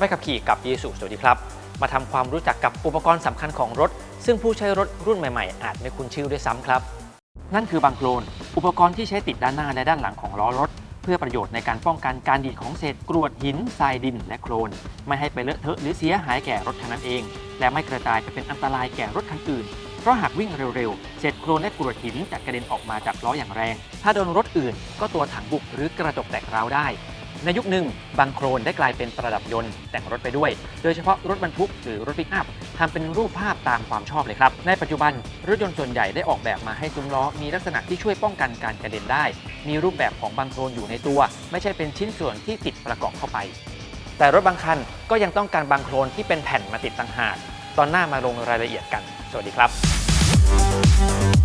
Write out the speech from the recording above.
ไปขับขี่กับยีสุสวัสดีครับ มาทำความรู้จักกับอุปกรณ์สำคัญของรถ ซึ่งผู้ใช้รถรุ่นใหม่ๆ อาจไม่คุ้นชื่อด้วยซ้ำครับ นั่นคือบังโคลนอุปกรณ์ที่ใช้ติดด้านหน้าและด้านหลังของล้อรถ เพื่อประโยชน์ในการป้องกันการดีดของเศษกรวดหินทรายดิน และโคลนไม่ให้ไปเลอะเทอะหรือเสียหายแก่รถคันนั้นเอง และไม่กระจายไปเป็นอันตรายแก่รถคันอื่นเพราะหากวิ่งเร็วๆ เศษโคลนและกรวดหินจะกระเด็นออกมาจากล้ออย่างแรง ถ้าโดนรถอื่นก็ตัวถังบุบหรือกระจกแตกร้าวได้ ในยุคหนึ่งบางโครนได้กลายเป็นประดับยนต์แต่งรถไปด้วย โดยเฉพาะรถบรรทุกหรือรถปิกอัพทำเป็นรูปภาพตามความชอบเลยครับ ในปัจจุบันรถยนต์ส่วนใหญ่ได้ออกแบบมาให้ซุ้มล้อมีลักษณะที่ช่วยป้องกันการกระเด็นได้ มีรูปแบบของบางโครนอยู่ในตัว ไม่ใช่เป็นชิ้นส่วนที่ติดประกอบเข้าไป แต่รถบางคันก็ยังต้องการบางโครนที่เป็นแผ่นมาติดต่างหาก ตอนหน้ามาลงรายละเอียดกัน สวัสดีครับ